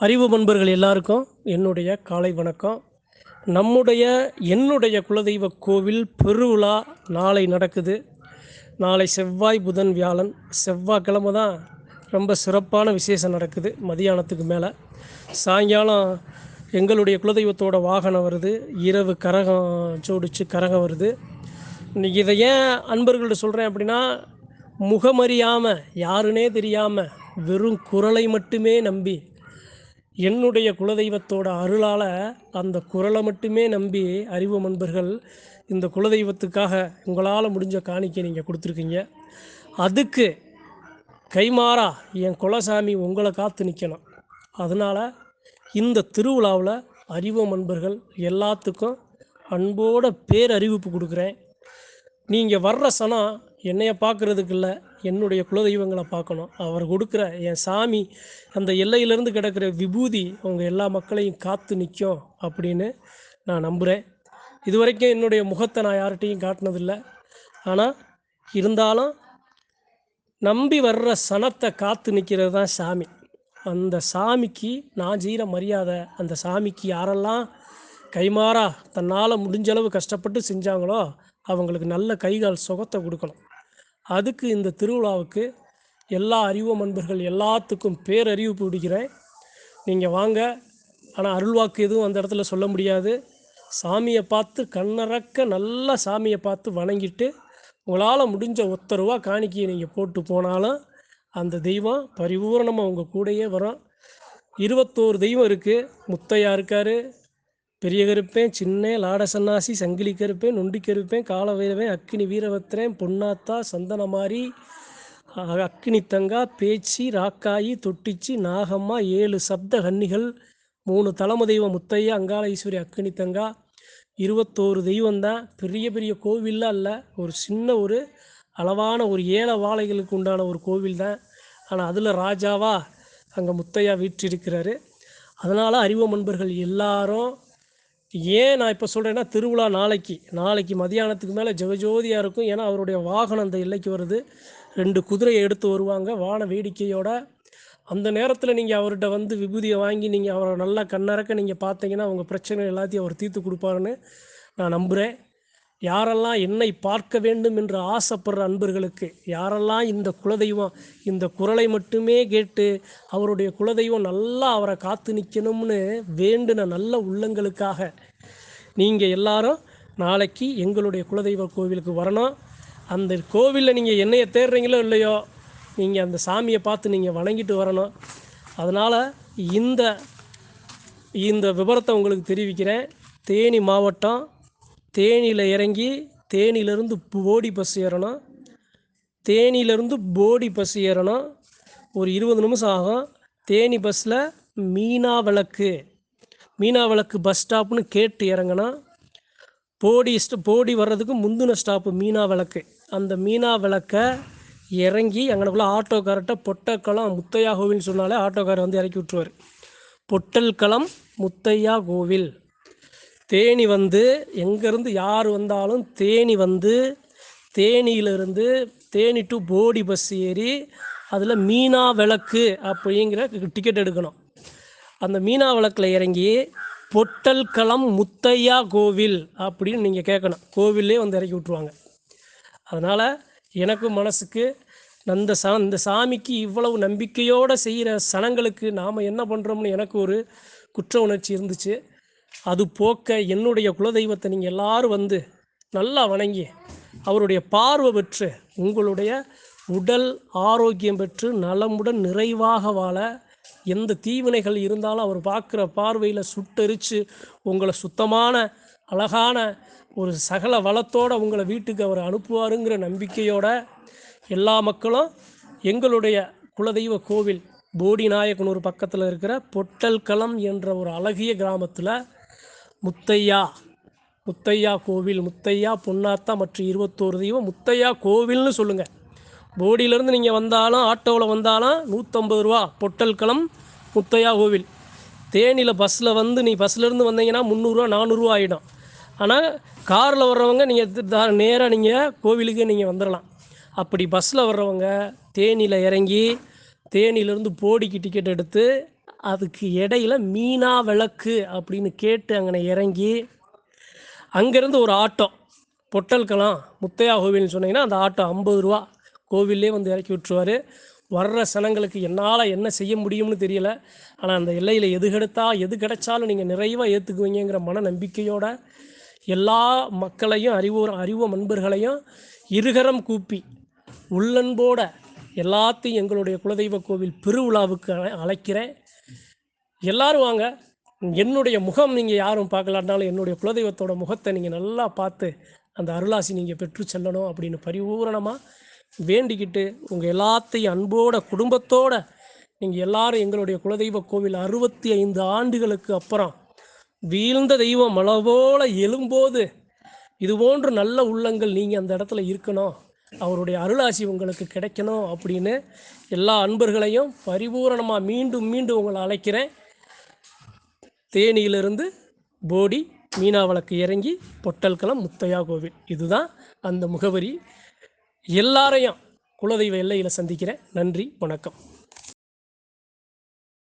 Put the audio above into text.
அறிவு பண்பர்கள் எல்லாருக்கும் என்னுடைய காலை வணக்கம். நம்முடைய என்னுடைய குலதெய்வ கோவில் பெருவிழா நாளை நடக்குது. நாளை செவ்வாய் புதன் வியாழன் செவ்வாய்க்கிழமை தான் ரொம்ப சிறப்பான விசேஷம் நடக்குது மதியானத்துக்கு மேலே. சாயங்காலம் எங்களுடைய குலதெய்வத்தோட வாகனம் வருது. இரவு கரகம் ஜோடிச்சு கரகம் வருது. இதை ஏன் அன்பர்கள்ட்ட சொல்கிறேன் அப்படின்னா முகமறியாமல் யாருனே தெரியாமல் வெறும் குரலை மட்டுமே நம்பி என்னுடைய குலதெய்வத்தோட அருளால் அந்த குரலை மட்டுமே நம்பி அறிவு நண்பர்கள் இந்த குலதெய்வத்துக்காக உங்களால் முடிஞ்ச காணிக்கை நீங்கள் கொடுத்துருக்கீங்க. அதுக்கு கைமாறா என் குலசாமி உங்களை காத்து நிற்கணும் அதனால் இந்த திருவிழாவில் அறிவு நண்பர்கள் எல்லாத்துக்கும் அன்போட பேரறிவிப்பு கொடுக்குறேன். நீங்கள் வர்ற சனம் என்னைய பார்க்குறதுக்கு இல்லை என்னுடைய குலதெய்வங்களை பார்க்கணும். அவர் கொடுக்குற என் சாமி அந்த எல்லையிலேருந்து கிடக்கிற விபூதி அவங்க எல்லா மக்களையும் காத்து நிற்கும் அப்படின்னு நான் நம்புகிறேன் இது வரைக்கும் என்னுடைய முகத்தை நான் யார்கிட்டையும் காட்டினதில்லை. ஆனால் இருந்தாலும் நம்பி வர்ற சனத்தை காத்து நிற்கிறது தான் சாமி. அந்த சாமிக்கு நான் செய்கிற மரியாதை அந்த சாமிக்கு யாரெல்லாம் கைமாறா தன்னால் முடிஞ்சளவு கஷ்டப்பட்டு செஞ்சாங்களோ அவங்களுக்கு நல்ல கைகால் சுகத்தை கொடுக்கணும். அதுக்கு இந்த திருவிழாவுக்கு எல்லா அறிவு அன்பர்கள் எல்லாத்துக்கும் பேரறிவு பிடிக்கிறேன் நீங்கள் வாங்க. ஆனால் அருள்வாக்கு எதுவும் அந்த இடத்துல சொல்ல முடியாது. சாமியை பார்த்து கண்ணறக்க நல்லா சாமியை பார்த்து வணங்கிட்டு உங்களால் முடிஞ்ச ஒத்தருவா காணிக்கையை நீங்கள் போட்டு போனாலும் அந்த தெய்வம் பரிபூரணமாக உங்கள் கூடயே வரும். இருபத்தோரு தெய்வம் இருக்குது முத்தையா இருக்கார் பெரிய கருப்பேன் சின்ன லாட சன்னாசி சங்கிலி கருப்பேன் நொண்டி கருப்பேன் கால வைரவேன் அக்கினி வீரபத்திரன் பொன்னாத்தா சந்தனமாரி அஹ், அக்கினி தங்கா பேச்சி ராக்காயி தொட்டிச்சி நாகம்மா ஏழு சப்த கன்னிகள் மூணு தலைம தெய்வம் முத்தையா அங்காள ஈஸ்வரி அக்கினி தங்கா இருபத்தோரு தெய்வம் தான் பெரிய பெரிய கோவில்லாம் இல்லை ஒரு சின்ன ஒரு அளவான ஒரு ஏழை வாழைகளுக்கு உண்டான ஒரு கோவில் தான். ஆனால் அதில் ராஜாவா அங்கே முத்தையா வீற்றிருக்கிறாரு. அதனால் அறிவ நண்பர்கள் எல்லாரும் ஏன் நான் இப்போ சொல்கிறேன்னா திருவிழா நாளைக்கு. நாளைக்கு மதியானத்துக்கு மேலே ஜெகஜோதியாக இருக்கும். ஏன்னா அவருடைய வாகனம் அந்த எல்லைக்கு வருது. ரெண்டு குதிரையை எடுத்து வருவாங்க. வான வேடிக்கையோட. அந்த நேரத்தில் நீங்கள் அவர்கிட்ட வந்து விபூதியை வாங்கி நீங்கள் அவரை நல்லா கண்ணறக்க நீங்கள் பார்த்தீங்கன்னா உங்கள் பிரச்சனை எல்லாத்தையும் அவர் தீர்த்து கொடுப்பாருன்னு நான் நம்புகிறேன் யாரெல்லாம் என்னை பார்க்க வேண்டும் என்று ஆசைப்படுற அன்பர்களுக்கு யாரெல்லாம் இந்த குலதெய்வம் இந்த குரலை மட்டுமே கேட்டு அவருடைய குலதெய்வம் நல்லா அவரை காத்து நிற்கணும்னு வேண்டின நல்ல உள்ளங்களுக்காக நீங்கள் எல்லாரும் நாளைக்கு எங்களுடைய குலதெய்வ கோவிலுக்கு வரணும். அந்த கோவிலில் நீங்கள் என்னைய தேடுறீங்களோ இல்லையோ நீங்கள் அந்த சாமியை பார்த்து நீங்கள் வணங்கிட்டு வரணும். அதனால் இந்த இந்த விவரத்தை உங்களுக்கு தெரிவிக்கிறேன். தேனி மாவட்டம் தேனியில் இறங்கி தேனியிலேருந்து போடி பஸ் ஏறணும். தேனியிலேருந்து போடி பஸ் ஏறணும். ஒரு இருபது நிமிஷம் ஆகும். தேனி பஸ்ஸில் மீனா விளக்கு மீனா விளக்கு பஸ் ஸ்டாப்னு கேட்டு இறங்கினா போடி போடி வர்றதுக்கு முந்தின ஸ்டாப்பு மீனா விளக்கு அந்த மீனா விளக்கை இறங்கி அங்கனக்குள்ளே ஆட்டோக்கார்ட்ட பொட்டக்களம் முத்தையா கோவில்னு சொன்னாலே ஆட்டோக்காரர் வந்து இறக்கி விட்ருவார் பொட்டல்களம் முத்தையா கோவில் தேனி வந்து எங்கேருந்து யார் வந்தாலும் தேனி வந்து தேனியிலிருந்து தேனி டு போடி பஸ் ஏறி அதில் மீனா விளக்கு அப்படிங்கிற டிக்கெட் எடுக்கணும். அந்த மீனா விளக்கில் இறங்கி பொட்டல்களம் முத்தையா கோவில் அப்படின்னு நீங்கள் கேட்கணும். கோவிலே வந்து இறக்கி விட்ருவாங்க அதனால் எனக்கும் மனசுக்கு அந்த சா இந்த சாமிக்கு இவ்வளவு நம்பிக்கையோடு செய்கிற சனங்களுக்கு நாம் என்ன பண்ணுறோம்னு எனக்கு ஒரு குற்ற உணர்ச்சி இருந்துச்சு. அது போக்க என்னுடைய குலதெய்வத்தை நீங்கள் எல்லாரும் வந்து நல்லா வணங்கி அவருடைய பார்வை பெற்று உங்களுடைய உடல் ஆரோக்கியம் பெற்று நலமுடன் நிறைவாக வாழ எந்த தீவினைகள் இருந்தாலும் அவர் பார்க்குற பார்வையில் சுட்டெரித்து உங்களை சுத்தமான அழகான ஒரு சகல வளத்தோடு உங்களை வீட்டுக்கு அவர் அனுப்புவாருங்கிற நம்பிக்கையோட எல்லா மக்களும் எங்களுடைய குலதெய்வ கோவில் போடிநாயக்கனூர் பக்கத்தில் இருக்கிற பொட்டல்களம் என்ற ஒரு அழகிய கிராமத்தில் முத்தையா. முத்தையா கோவில். முத்தையா பொன்னாத்தா மற்றும் இருபத்தோரு தெய்வம். முத்தையா கோவில்னு சொல்லுங்கள் போடியிலேருந்து நீங்கள் வந்தாலும் ஆட்டோவில் வந்தாலும் நூற்றம்பது ரூபா. பொட்டல்களம் முத்தையா கோவில். தேனியில் பஸ்ஸில் வந்து நீ பஸ்லேருந்து வந்தீங்கன்னா முந்நூறுரூவா நானூறுரூவா ஆகிடும் ஆனால் காரில் வர்றவங்க நீங்கள் நேராக நீங்கள் கோவிலுக்கு நீங்கள் வந்துடலாம் அப்படி பஸ்ஸில் வர்றவங்க தேனியில் இறங்கி தேனியிலேருந்து போடிக்கு டிக்கெட் எடுத்து அதுக்கு இடையில மீனா விளக்கு அப்படின்னு கேட்டு அங்கே இறங்கி அங்கேருந்து ஒரு ஆட்டோ பொட்டல்கலாம் முத்தையா கோவில்னு சொன்னீங்கன்னா அந்த ஆட்டோ ஐம்பது ரூபா கோவில்லே வந்து இறக்கி விட்டுருவார். வர்ற சனங்களுக்கு என்னால் என்ன செய்ய முடியும்னு தெரியல. ஆனால் அந்த எல்லையில் எது கெடுத்தா எது கிடைச்சாலும் நீங்கள் நிறைவாக ஏற்றுக்குவீங்கிற மன நம்பிக்கையோட எல்லா மக்களையும் அறிவோர் அறிவு நண்பர்களையும் இருகரம் கூப்பி உள்ளன்போட எல்லாத்தையும் எங்களுடைய குலதெய்வ கோவில் பெருவிழாவுக்கு அழைக்கிறேன். எல்லாரும் வாங்க. என்னுடைய முகம் நீங்கள் யாரும் பார்க்கலான்னாலும் என்னுடைய குலதெய்வத்தோட முகத்தை நீங்கள் நல்லா பார்த்து அந்த அருளாசி நீங்கள் பெற்று செல்லணும் அப்படின்னு பரிபூரணமாக வேண்டிக்கிட்டு உங்கள் எல்லாத்தையும் அன்போட குடும்பத்தோட நீங்கள் எல்லாரும் எங்களுடைய குலதெய்வ கோவில் அறுபத்தி ஐந்து ஆண்டுகளுக்கு அப்புறம் வீழ்ந்த தெய்வம் அளவோல எழும்போது இது போன்று நல்ல உள்ளங்கள் நீங்கள் அந்த இடத்துல இருக்கணும். அவருடைய அருளாசி உங்களுக்கு கிடைக்கணும் அப்படின்னு எல்லா அன்பர்களையும் பரிபூரணமாக மீண்டும் மீண்டும் உங்களை அழைக்கிறேன். தேனியிலிருந்து போடி மீனாவளக்கு இறங்கி பொட்டல்களம் முத்தையா கோவில். இதுதான் அந்த முகவரி. எல்லாரையும் குலதெய்வ எல்லையில் சந்திக்கிறேன். நன்றி வணக்கம்.